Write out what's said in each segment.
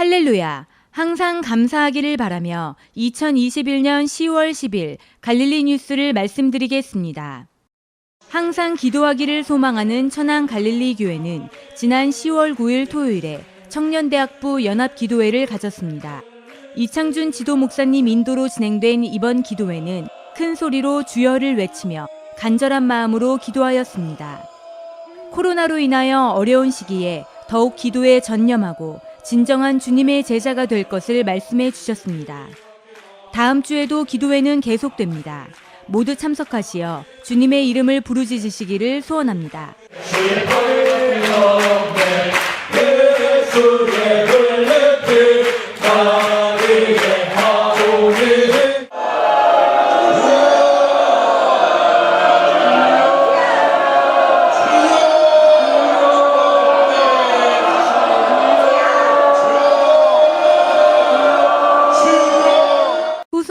할렐루야. 항상 감사하기를 바라며 2021년 10월 10일 갈릴리 뉴스를 말씀드리겠습니다. 항상 기도하기를 소망하는 천안 갈릴리 교회는 지난 10월 9일 토요일에 청년대학부 연합기도회를 가졌습니다. 이창준 지도 목사님 인도로 진행된 이번 기도회는 큰 소리로 주여를 외치며 간절한 마음으로 기도하였습니다. 코로나로 인하여 어려운 시기에 더욱 기도에 전념하고 진정한 주님의 제자가 될 것을 말씀해 주셨습니다. 다음 주에도 기도회는 계속됩니다. 모두 참석하시어 주님의 이름을 부르짖으시기를 소원합니다.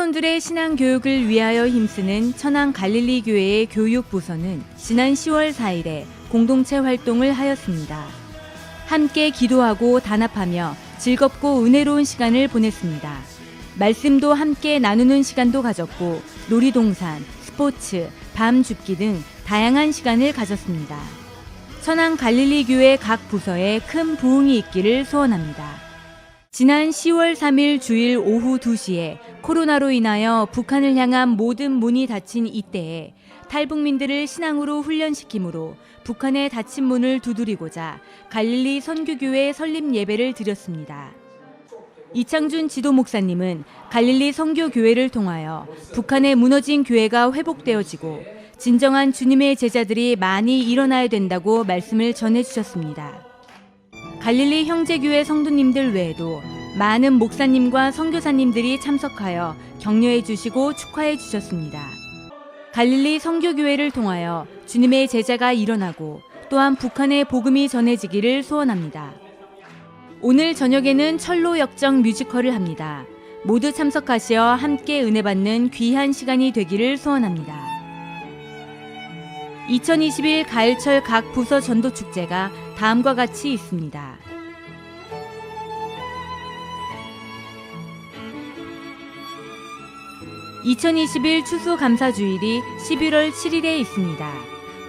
후손들의 신앙 교육을 위하여 힘쓰는 천안 갈릴리 교회의 교육 부서는 지난 10월 4일에 공동체 활동을 하였습니다. 함께 기도하고 단합하며 즐겁고 은혜로운 시간을 보냈습니다. 말씀도 함께 나누는 시간도 가졌고 놀이동산, 스포츠, 밤 줍기 등 다양한 시간을 가졌습니다. 천안 갈릴리 교회 각 부서에 큰 부흥이 있기를 소원합니다. 지난 10월 3일 주일 오후 2시에 코로나로 인하여 북한을 향한 모든 문이 닫힌 이때에 탈북민들을 신앙으로 훈련시키므로 북한의 닫힌 문을 두드리고자 갈릴리 선교교회 설립 예배를 드렸습니다. 이창준 지도 목사님은 갈릴리 선교교회를 통하여 북한의 무너진 교회가 회복되어지고 진정한 주님의 제자들이 많이 일어나야 된다고 말씀을 전해 주셨습니다. 갈릴리 형제교회 성도님들 외에도 많은 목사님과 선교사님들이 참석하여 격려해 주시고 축하해 주셨습니다. 갈릴리 성교교회를 통하여 주님의 제자가 일어나고 또한 북한의 복음이 전해지기를 소원합니다. 오늘 저녁에는 철로 역정 뮤지컬을 합니다. 모두 참석하시어 함께 은혜 받는 귀한 시간이 되기를 소원합니다. 2021 가을철 각 부서 전도 축제가 다음과 같이 있습니다. (2021) 추수감사주일이 (11월 7일에) 있습니다.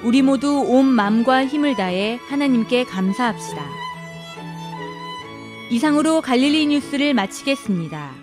우리 모두 온 마음과 힘을 다해 하나님께 감사합시다. 이상으로 갈릴리 뉴스를 마치겠습니다.